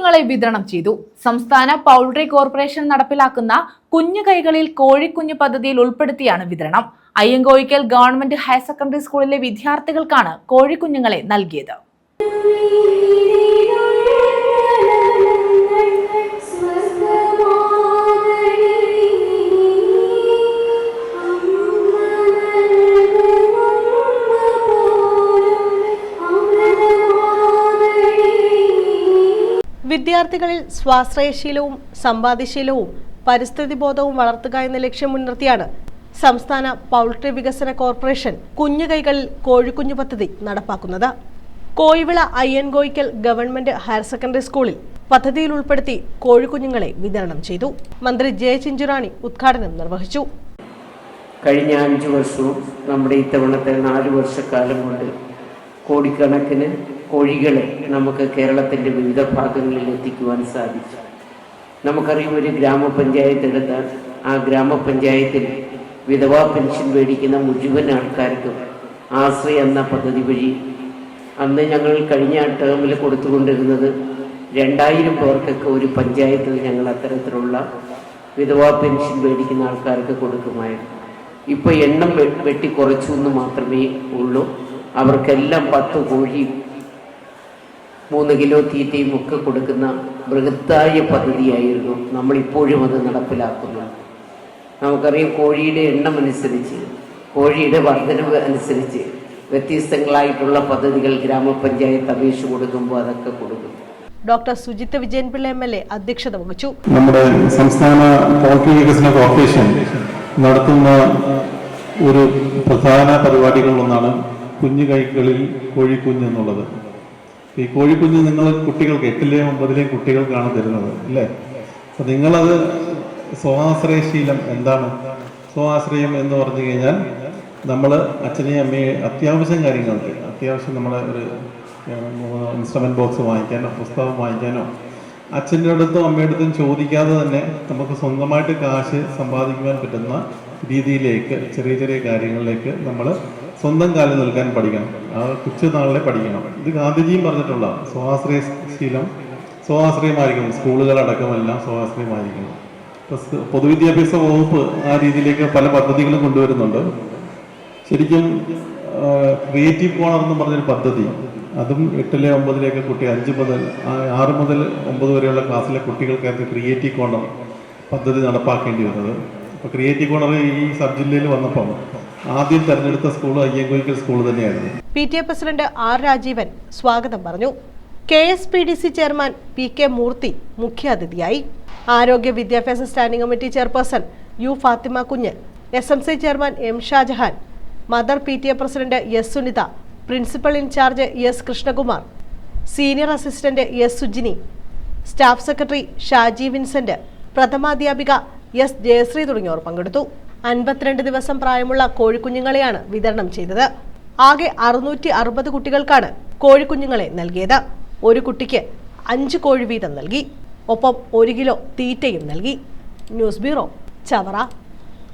കോഴിക്കുഞ്ഞുങ്ങളെ വിതരണം ചെയ്തു. സംസ്ഥാന പൗൾട്രി കോർപ്പറേഷൻ നടപ്പിലാക്കുന്ന കുഞ്ഞു കൈകളിൽ കോഴിക്കുഞ്ഞു പദ്ധതിയിൽ ഉൾപ്പെടുത്തിയാണ് വിതരണം. അയ്യങ്കോയിക്കൽ ഗവൺമെന്റ് ഹയർ സെക്കൻഡറി സ്കൂളിലെ വിദ്യാർത്ഥികൾക്കാണ് കോഴിക്കുഞ്ഞുങ്ങളെ നൽകിയത്. വിദ്യാർത്ഥികളിൽ സ്വാശ്രയശീലവും സമ്പാദ്യശീലവും പരിസ്ഥിതി ബോധവും വളർത്തുക എന്ന ലക്ഷ്യം മുൻനിർത്തിയാണ് സംസ്ഥാന പൗൾട്രി വികസന കോർപ്പറേഷൻ കുഞ്ഞു കൈകളിൽ കോഴിക്കുഞ്ഞു പദ്ധതി നടപ്പാക്കുന്നത്. Koyivila Ayyankoyikkal government higher secondary സ്കൂളിൽ പദ്ധതിയിൽ ഉൾപ്പെടുത്തി കോഴിക്കുഞ്ഞുങ്ങളെ വിതരണം ചെയ്തു. മന്ത്രി ജെ ചിഞ്ചുറാണി ഉദ്ഘാടനം നിർവഹിച്ചു. കഴിഞ്ഞ അഞ്ചു വർഷവും നമ്മുടെ ഇത്തവണത്തെ നാല് വർഷക്കാലം കൊണ്ട് കോടിക്കണക്കിന് കോഴികളെ നമുക്ക് കേരളത്തിന്റെ വിവിധ ഭാഗങ്ങളിൽ എത്തിക്കുവാൻ സാധിച്ചു. നമുക്കറിയാം ഒരു ഗ്രാമപഞ്ചായത്ത് എടുത്താൽ ആ ഗ്രാമപഞ്ചായത്തിൽ വിധവാ പെൻഷൻ മേടിക്കുന്ന മുഴുവൻ ആൾക്കാർക്കും ആശ്രയ എന്ന പദ്ധതി വഴി അന്ന് ഞങ്ങൾ കഴിഞ്ഞ ടേമിൽ കൊടുത്തുകൊണ്ടിരുന്നത് രണ്ടായിരം പേർക്കൊക്കെ ഒരു പഞ്ചായത്തിൽ ഞങ്ങൾ അത്തരത്തിലുള്ള വിധവാ പെൻഷൻ മേടിക്കുന്ന ആൾക്കാർക്ക് കൊടുക്കുമായിരുന്നു. ഇപ്പോൾ എണ്ണം വെട്ടി കുറച്ചു എന്ന് മാത്രമേ ഉള്ളൂ. അവർക്കെല്ലാം പത്ത് കോഴി മൂന്ന് കിലോ തീറ്റയും ഒക്കെ കൊടുക്കുന്ന ബൃഹത്തായ പദ്ധതിയായിരുന്നു നമ്മളിപ്പോഴും അത് നടപ്പിലാക്കുന്നത്. നമുക്കറിയാം കോഴിയുടെ എണ്ണം അനുസരിച്ച് കോഴിയുടെ വർധനവ് അനുസരിച്ച് വ്യത്യസ്തങ്ങളായിട്ടുള്ള പദ്ധതികൾ ഗ്രാമപഞ്ചായത്ത് അപേക്ഷ കൊടുക്കുമ്പോൾ അതൊക്കെ കൊടുക്കും. Doctor Sujith Vijayanpillai M L A അധ്യക്ഷത വഹിച്ചു. നമ്മുടെ സംസ്ഥാന പോൾട്രി വികസന കോർപ്പറേഷൻ നടത്തുന്ന ഒരു പ്രധാന പരിപാടികളിലൊന്നാണ് കുഞ്ഞു കൈകളിൽ കോഴിക്കുഞ്ഞ് എന്നുള്ളത് ഈ കോഴിക്കുഞ്ഞ് നിങ്ങൾ കുട്ടികൾക്ക് എട്ടിലെയും ഒമ്പതിലെയും കുട്ടികൾക്കാണ് തരുന്നത് അല്ലേ അപ്പൊ നിങ്ങളത് സ്വാശ്രയശീലം എന്താണ്? സ്വാശ്രയം എന്ന് പറഞ്ഞു കഴിഞ്ഞാൽ നമ്മൾ അച്ഛനെയും അമ്മയെ അത്യാവശ്യം കാര്യങ്ങൾക്ക് അത്യാവശ്യം നമ്മളെ ഒരു ഇൻസ്ട്രുമെന്റ് ബോക്സ് വാങ്ങിക്കാനോ പുസ്തകം വാങ്ങിക്കാനോ അച്ഛന്റെ അടുത്തും അമ്മയുടെ അടുത്തും ചോദിക്കാതെ തന്നെ നമുക്ക് സ്വന്തമായിട്ട് കാശ് സമ്പാദിക്കുവാൻ പറ്റുന്ന രീതിയിലേക്ക് ചെറിയ ചെറിയ കാര്യങ്ങളിലേക്ക് നമ്മൾ സ്വന്തം കാലിൽ നിൽക്കാൻ പഠിക്കണം. ആ കൊച്ചുനാളിലെ പഠിക്കണം. ഇത് ഗാന്ധിജിയും പറഞ്ഞിട്ടുള്ള സ്വാശ്രയ ശീലം സ്വാശ്രയമായിരിക്കണം സ്കൂളുകളടക്കമെല്ലാം സ്വാശ്രയമായിരിക്കണം പൊതുവിദ്യാഭ്യാസ വകുപ്പ് ആ രീതിയിലേക്ക് പല പദ്ധതികളും കൊണ്ടുവരുന്നുണ്ട്. ശരിക്കും ക്രിയേറ്റീവ് കോണർ എന്ന് പറഞ്ഞൊരു പദ്ധതി. അതും എട്ടിലെ ഒമ്പതിലേക്ക് കുട്ടി അഞ്ച് മുതൽ ആറ് മുതൽ ഒമ്പത് വരെയുള്ള ക്ലാസ്സിലെ കുട്ടികൾക്കായിരുന്നു ക്രിയേറ്റീവ് കോണർ പദ്ധതി നടപ്പാക്കേണ്ടി വരുന്നത് അപ്പോൾ ക്രിയേറ്റീവ് കോണർ ഈ സബ് ജില്ലയിൽ വന്നപ്പം ആദ്യം തെരഞ്ഞെടുത്ത സ്കൂൾ അയ്യങ്കോയിക്കൽ സ്കൂൾ തന്നെയായിരുന്നു. P T A president R Rajeevan സ്വാഗതം പറഞ്ഞു. K S P D C chairman P K Murthy മുഖ്യാതിഥിയായി. ആരോഗ്യ വിദ്യാഭ്യാസ standing committee chairperson U Fathima Kunju S M C chairman M Shajahan mother P T A president S Sunitha principal incharge S Krishnakumar senior assistant S Sujini staff secretary Shaji Vincent പ്രഥമാധ്യാപിക S Jayasree തുടങ്ങിയവർ പങ്കെടുത്തു. അൻപത്തിരണ്ട് ദിവസം പ്രായമുള്ള കോഴിക്കുഞ്ഞുങ്ങളെയാണ് വിതരണം ചെയ്തത്. ആകെ അറുന്നൂറ്റി അറുപത് കുട്ടികൾക്കാണ് കോഴിക്കുഞ്ഞുങ്ങളെ നൽകിയത്. ഒരു കുട്ടിക്ക് അഞ്ച് കോഴി വീതം നൽകി. ഒപ്പം ഒരു കിലോ തീറ്റയും നൽകി. News bureau Chavara.